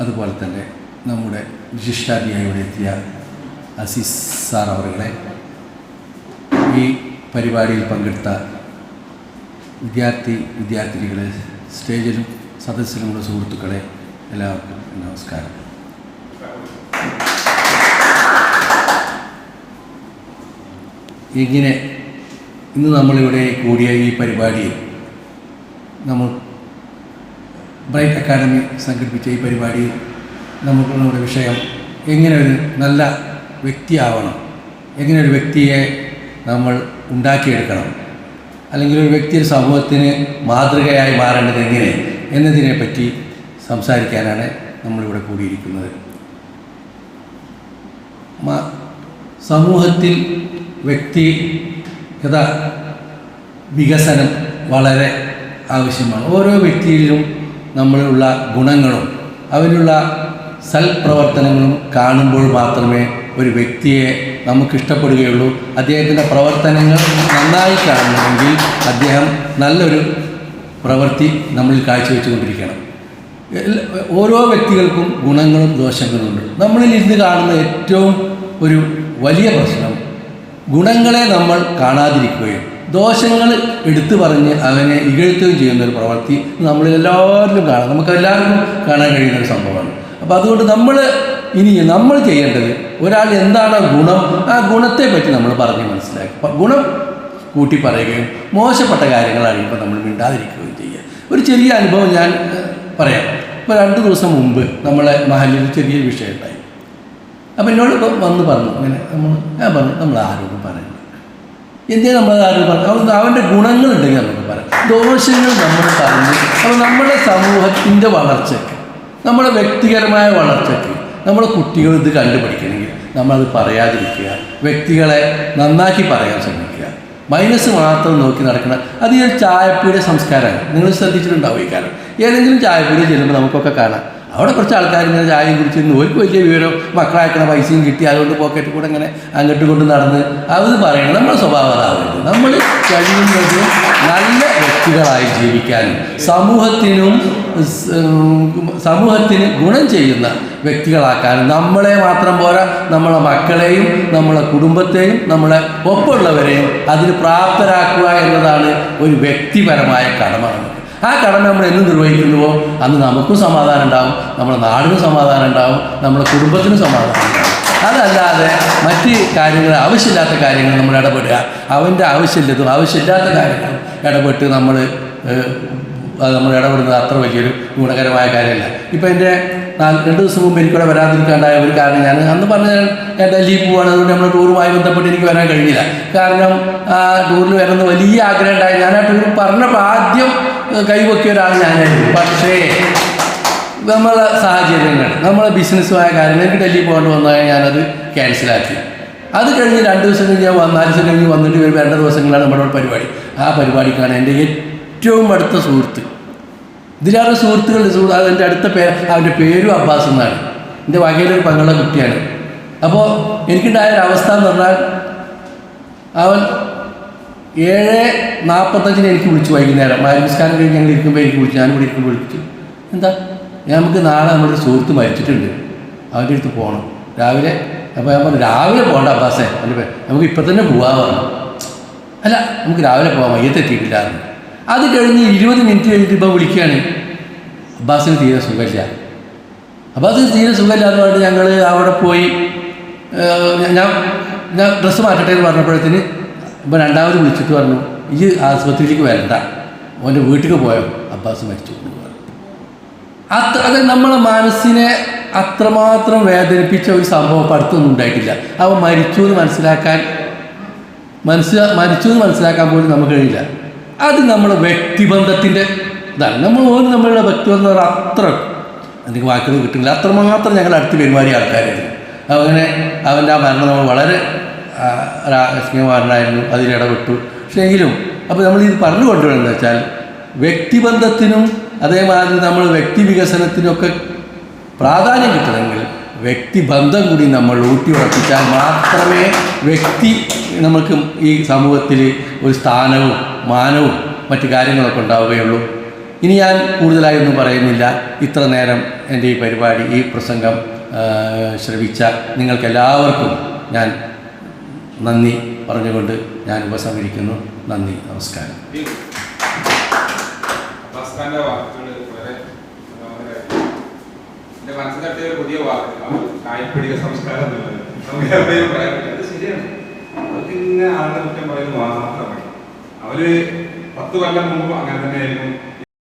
അതുപോലെ തന്നെ നമ്മുടെ വിശിഷ്ടാതിയായി ഇവിടെ എത്തിയ അസീസ് സാർ അവരുടെ ഈ പരിപാടിയിൽ പങ്കെടുത്ത വിദ്യാർത്ഥി വിദ്യാർത്ഥിനികളെ സ്റ്റേജിലും സദസ്സിലുമുള്ള സുഹൃത്തുക്കളെ എല്ലാവർക്കും നമസ്കാരം. ഇങ്ങനെ ഇന്ന് നമ്മളിവിടെ കൂടിയ ഈ പരിപാടിയിൽ നമ്മൾ ബ്രൈറ്റ് അക്കാഡമി സംഘടിപ്പിച്ച ഈ പരിപാടിയിൽ നമുക്ക് നമ്മുടെ വിഷയം എങ്ങനെ ഒരു നല്ല വ്യക്തിയാവണം? എങ്ങനെ ഒരു വ്യക്തിയെ നമ്മൾ ഉണ്ടാക്കിയെടുക്കണം? അല്ലെങ്കിൽ ഒരു വ്യക്തി ഒരു സമൂഹത്തിന് മാതൃകയായി മാറേണ്ടത് എങ്ങനെ? എന്നതിനെ പറ്റി സംസാരിക്കാനാണ് നമ്മളിവിടെ കൂടിയിരിക്കുന്നത്. സമൂഹത്തിൽ വ്യക്തിഗത വികസനം വളരെ ആവശ്യമാണ്. ഓരോ വ്യക്തിയിലും നമ്മളുള്ള ഗുണങ്ങളും അവനുള്ള സൽപ്രവർത്തനങ്ങളും കാണുമ്പോൾ മാത്രമേ ഒരു വ്യക്തിയെ നമുക്ക് ഇഷ്ടപ്പെടുകയുള്ളൂ അദ്ദേഹത്തിന്റെ പ്രവർത്തനങ്ങൾ നന്നായി കാണണമെങ്കിൽ അദ്ദേഹം നല്ലൊരു പ്രവൃത്തി നമ്മളിൽ കാഴ്ചവെച്ചുകൊണ്ടിരിക്കണം. ഓരോ വ്യക്തികൾക്കും ഗുണങ്ങളും ദോഷങ്ങളും ഉണ്ട്. നമ്മളിൽ ഇന്ന് കാണുന്ന ഏറ്റവും ഒരു വലിയ പ്രശ്നം ഗുണങ്ങളെ നമ്മൾ കാണാതിരിക്കുകയും ദോഷങ്ങൾ എടുത്തു പറഞ്ഞ് അവനെ ഇകഴ്ത്തുകയും ചെയ്യുന്ന ഒരു പ്രവൃത്തി നമ്മൾ എല്ലാവരിലും കാണാം. നമുക്ക് എല്ലാവർക്കും കാണാൻ കഴിയുന്ന ഒരു സംഭവമാണ്. അപ്പോൾ അതുകൊണ്ട് നമ്മൾ ഇനി നമ്മൾ ചെയ്യേണ്ടത് ഒരാൾ എന്താണ് ഗുണം? ആ ഗുണത്തെ പറ്റി നമ്മൾ പറഞ്ഞ് മനസ്സിലാക്കുക ഗുണം കൂട്ടി പറയുകയും മോശപ്പെട്ട കാര്യങ്ങളാണ് ഇപ്പോൾ നമ്മൾ മിണ്ടാതിരിക്കുകയും ചെയ്യുക. ഒരു ചെറിയ അനുഭവം ഞാൻ പറയാം. ഇപ്പോൾ രണ്ട് ദിവസം മുമ്പ് നമ്മളെ മഹലിൽ ചെറിയൊരു വിഷയമുണ്ടായി അപ്പോൾ അപ്പം എന്നോട് വന്ന് പറഞ്ഞു. അങ്ങനെ നമ്മൾ ഞാൻ പറഞ്ഞു നമ്മൾ ആരോടും പറയണ്ട എന്തിനാ നമ്മൾ ആരും അവൻ അവന്റെ ഗുണങ്ങളുണ്ടെങ്കിൽ നമുക്ക് പറയാം. ദോഷങ്ങൾ നമ്മൾ പറഞ്ഞ് അപ്പോൾ നമ്മുടെ സമൂഹത്തിന്റെ വളർച്ചയ്ക്ക് നമ്മുടെ വ്യക്തിപരമായ വളർച്ചയ്ക്ക് നമ്മുടെ കുട്ടികൾ ഇത് കണ്ടുപിടിക്കണമെങ്കിൽ നമ്മളത് പറയാതിരിക്കുക വ്യക്തികളെ നന്നാക്കി പറയാൻ ശ്രമിക്കുക. മൈനസ് മാത്രം നോക്കി നടക്കണം അത് ഈ ഒരു സംസ്കാരമാണ്. നിങ്ങൾ ശ്രദ്ധിച്ചിട്ടുണ്ടാവും ഈ കാരണം ഏതെങ്കിലും ചായപ്പീടിയ ചെല്ലുമ്പോൾ നമുക്കൊക്കെ കാണാം. അവിടെ കുറച്ച് ആൾക്കാർ ഇങ്ങനെ ചായയും കുടിച്ചിരുന്നു ഒരു വലിയ വിവരം മക്കളായിക്കണ പൈസയും കിട്ടി അതുകൊണ്ട് പോക്കറ്റ് കൂടെ ഇങ്ങനെ അങ്ങോട്ട് കൊണ്ട് നടന്ന് അത് പറയണം നമ്മുടെ സ്വഭാവം അതാവരുത് നമ്മൾ കഴിയുന്നത് നല്ല വ്യക്തികളായി ജീവിക്കാനും സമൂഹത്തിനും സമൂഹത്തിന് ഗുണം ചെയ്യുന്ന വ്യക്തികളാക്കാനും നമ്മളെ മാത്രം പോരാ നമ്മളെ മക്കളെയും നമ്മളെ കുടുംബത്തെയും നമ്മളെ ഒപ്പമുള്ളവരെയും അതിന് പ്രാപ്തരാക്കുക എന്നതാണ് ഒരു വ്യക്തിപരമായ കടമ. ആ കടമ നമ്മൾ എന്ന് നിർവഹിക്കുന്നുവോ? അന്ന് നമുക്കും സമാധാനം ഉണ്ടാവും നമ്മുടെ നാടിനും സമാധാനം ഉണ്ടാവും നമ്മുടെ കുടുംബത്തിനും സമാധാനം ഉണ്ടാവും. അതല്ലാതെ മറ്റ് കാര്യങ്ങൾ ആവശ്യമില്ലാത്ത കാര്യങ്ങൾ നമ്മൾ ഇടപെടുക. അവന്റെ ആവശ്യമില്ലതും ആവശ്യമില്ലാത്ത കാര്യങ്ങൾ ഇടപെട്ട് നമ്മൾ നമ്മൾ ഇടപെടുന്നത് അത്ര വലിയൊരു ഗുണകരമായ കാര്യമല്ല. ഇപ്പം എന്റെ രണ്ട് ദിവസം മുമ്പ് എനിക്കിവിടെ വരാതിരിക്കാണ്ടായ ഒരു കാരണം ഞാൻ അന്ന് പറഞ്ഞ ഞാൻ ഡൽഹി പോവാണ് അതുകൊണ്ട് നമ്മുടെ ടൂറുമായി ബന്ധപ്പെട്ട് എനിക്ക് വരാൻ കഴിഞ്ഞില്ല. കാരണം ആ ടൂറിൽ വരുന്ന വലിയ ആഗ്രഹം ഉണ്ടായി. ഞാൻ ആ ടൂർ പറഞ്ഞപ്പോൾ ആദ്യം കൈവക്കിയ ഒരാൾ ഞാനായിരുന്നു. പക്ഷേ നമ്മളെ സാഹചര്യങ്ങൾ നമ്മളെ ബിസിനസ്സുമായ കാര്യങ്ങൾ എനിക്ക് ഡൽഹി പോകേണ്ടി വന്നാൽ ഞാനത് ക്യാൻസലാക്കി അത് കഴിഞ്ഞ് രണ്ട് ദിവസം കഴിഞ്ഞ് ഞാൻ നാല് ദിവസം കഴിഞ്ഞ് വന്നിട്ട് വരുമ്പോൾ രണ്ട് ദിവസങ്ങളാണ് നമ്മുടെ പരിപാടി. ആ പരിപാടിക്കാണ് എന്റെ ഏറ്റവും അടുത്ത സുഹൃത്ത്. ഇതിലാണ് സുഹൃത്തുക്കളുടെ സുഹൃത്ത് അതെന്റെ അടുത്ത പേര് അവന്റെ പേരും അബ്ബാസ് എന്നാണ്. എന്റെ വകയിലൊരു പങ്കുള്ള കുട്ടിയാണ്. അപ്പോൾ എനിക്കുണ്ടായ ഒരു അവസ്ഥ എന്ന് പറഞ്ഞാൽ അവൻ ഏഴ് നാൽപ്പത്തഞ്ചിന് എനിക്ക് വിളിച്ചു വൈകുന്നേരം. മാരിസ്കാരം കഴിഞ്ഞ് ഞങ്ങൾ ഇരിക്കുമ്പോൾ എനിക്ക് വിളിച്ചു. ഞാനും ഇവിടെ ഇരിക്കുമ്പോൾ വിളിച്ചു. എന്താ? നമുക്ക് നാളെ നമ്മുടെ സുഹൃത്ത് മരിച്ചിട്ടുണ്ട്. അവന്റെ അടുത്ത് പോകണം രാവിലെ അപ്പോൾ ഞാൻ പറഞ്ഞു രാവിലെ പോകണ്ട അബ്ബാസേ. അല്ല നമുക്ക് ഇപ്പം തന്നെ പോകാമെന്ന് അല്ല നമുക്ക് രാവിലെ പോകാം മയ്യത്ത് എത്തിയിട്ടില്ലായിരുന്നു അത് കഴിഞ്ഞ് ഇരുപത് മിനിറ്റ് കഴിഞ്ഞിട്ട് ഇപ്പോൾ വിളിക്കുകയാണ്. അബ്ബാസിന് തീരെ സുഖമില്ല. അബ്ബാസിന് തീരെ സുഖമില്ല എന്ന് പറഞ്ഞിട്ട് ഞങ്ങൾ അവിടെ പോയി ഞാൻ ഞാൻ ഡ്രസ്സ് മാറ്റട്ടെ എന്ന് പറഞ്ഞപ്പോഴത്തേന് ഇപ്പം രണ്ടാമത് വിളിച്ചിട്ട് പറഞ്ഞു ഈ ആശുപത്രിയിലേക്ക് വരണ്ട. ഓന്റെ വീട്ടിൽ പോയോ? അബ്ബാസ് മരിച്ചു. അത്ര അത് നമ്മളെ മനസ്സിനെ അത്രമാത്രം വേദനിപ്പിച്ച ഒരു സംഭവം പഠിത്തമൊന്നും ഉണ്ടായിട്ടില്ല. അവൻ മരിച്ചു എന്ന് മനസ്സിലാക്കാൻ മനസ്സിലാ മരിച്ചു എന്ന് മനസ്സിലാക്കാൻ പോലും നമുക്ക് കഴിയില്ല. അത് നമ്മുടെ വ്യക്തിബന്ധത്തിന്റെ ഇതാണ്. നമ്മൾ നമ്മളുടെ വ്യക്തിബന്ധം പറഞ്ഞാൽ അത്ര എനിക്ക് വാക്കുകൾ കിട്ടുന്നില്ല. അത്രമാത്രം ഞങ്ങൾ അടുത്ത് പെരുമാറിയ ആൾക്കാരായിരുന്നു. അങ്ങനെ അവന്റെ ആ മരണം നമ്മൾ വളരെ ആ, രാഷ്ട്രീയമാരനായിരുന്നു അതിലിടപെട്ടു പക്ഷേ എങ്കിലും അപ്പോൾ നമ്മൾ ഇത് പറഞ്ഞു കൊണ്ടുവരുന്നത് വെച്ചാൽ വ്യക്തിബന്ധത്തിനും അതേമാതിരി നമ്മൾ വ്യക്തി വികസനത്തിനൊക്കെ പ്രാധാന്യം കിട്ടണമെങ്കിൽ വ്യക്തിബന്ധം കൂടി നമ്മൾ ഊട്ടി ഉറപ്പിച്ചാൽ മാത്രമേ വ്യക്തി നമുക്ക് ഈ സമൂഹത്തിൽ ഒരു സ്ഥാനവും മാനവും മറ്റു കാര്യങ്ങളൊക്കെ ഉണ്ടാവുകയുള്ളൂ. ഇനി ഞാൻ കൂടുതലായി ഒന്നും പറയുന്നില്ല. ഇത്ര നേരം എന്റെ ഈ പരിപാടി ഈ പ്രസംഗം ശ്രവിച്ച നിങ്ങൾക്കെല്ലാവർക്കും ഞാൻ നന്ദി പറഞ്ഞുകൊണ്ട് ഞാൻ ഉപസംഹരിക്കുന്നു. നന്ദി നമസ്കാരം. ഇങ്ങനെ ആളുടെ കുറ്റം പറയുന്നത് മാത്രമേ മതി. അവർ പത്ത് കൊല്ലം മുമ്പ് അങ്ങനെ തന്നെയായിരുന്നു.